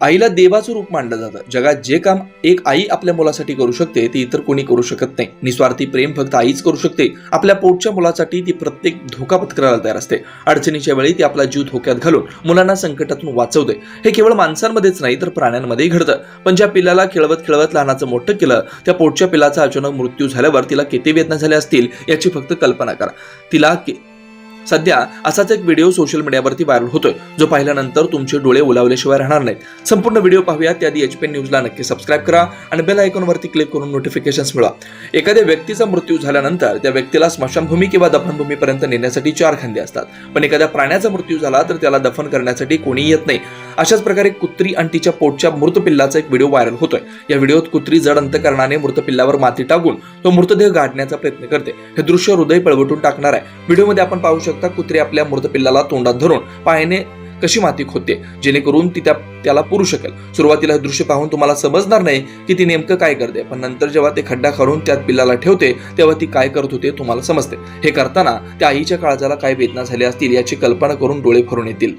आईला देवाचं रूप मानलं जातं. जगात जे काम एक आई आपल्या मुलासाठी करू शकते ते इतर कोणी करू शकत नाही. निस्वार्थी प्रेम फक्त आईच करू शकते. आपल्या पोटच्या मुलासाठी ती प्रत्येक धोका पत्करायला तयार असते. अडचणीच्या वेळी ती आपला जीव धोक्यात घालून मुलांना संकटातून वाचवते. हे केवळ माणसांमध्येच नाही तर प्राण्यांमध्येही घडतं. पण ज्या पिल्लाला खेळवत खेळवत लहानाचं मोठं केलं त्या पोटच्या पिलाचा अचानक मृत्यू झाल्यावर तिला किती वेदना झाल्या असतील याची फक्त कल्पना करा. तिला सध्या असाच एक व्हिडिओ सोशल मीडियावरती व्हायरल होतोय जो पाहिल्यानंतर तुमचे डोळे उलावल्याशिवाय राहणार नाहीत. संपूर्ण व्हिडिओ पाहूया त्याआधी एच पी न्यूजला नक्की सबस्क्राईब करा आणि बेल आयकॉनवरती क्लिक करून नोटिफिकेशन्स मिळवा. एखाद्या व्यक्तीचा मृत्यू झाल्यानंतर त्या व्यक्तीला स्मशानभूमी किंवा दफनभूमीपर्यंत नेण्यासाठी चार खांदे असतात. पण एखाद्या प्राण्याचा मृत्यू झाला तर त्याला दफन करण्यासाठी कोणी येत नाही. अशाच प्रकारे कुत्री आणि तिच्या पोटच्या मृत पिल्लाचा एक व्हिडिओ व्हायरल होतोय. या व्हिडिओत कुत्री जड अंतकरणाने मृत पिल्लावर माती टाकून तो मृतदेह गाठण्याचा प्रयत्न करते. हे दृश्य हृदय पळवटून टाकणार आहे. व्हिडिओमध्ये आपण पाहू शकता कुत्री आपल्या मृत पिल्लाला तोंडात धरून पायाने कशी माती खोदते जेणेकरून ती त्या त्याला पुरू शकेल. सुरुवातीला हे दृश्य पाहून तुम्हाला समजणार नाही की ती नेमकं काय करते पण नंतर जेव्हा ते खड्डा खाडून त्यात पिल्लाला ठेवते तेव्हा ती काय करत होते तुम्हाला समजते. हे करताना त्या आईच्या काळजाला काय वेदना झाल्या असतील याची कल्पना करून डोळे भरून येतील.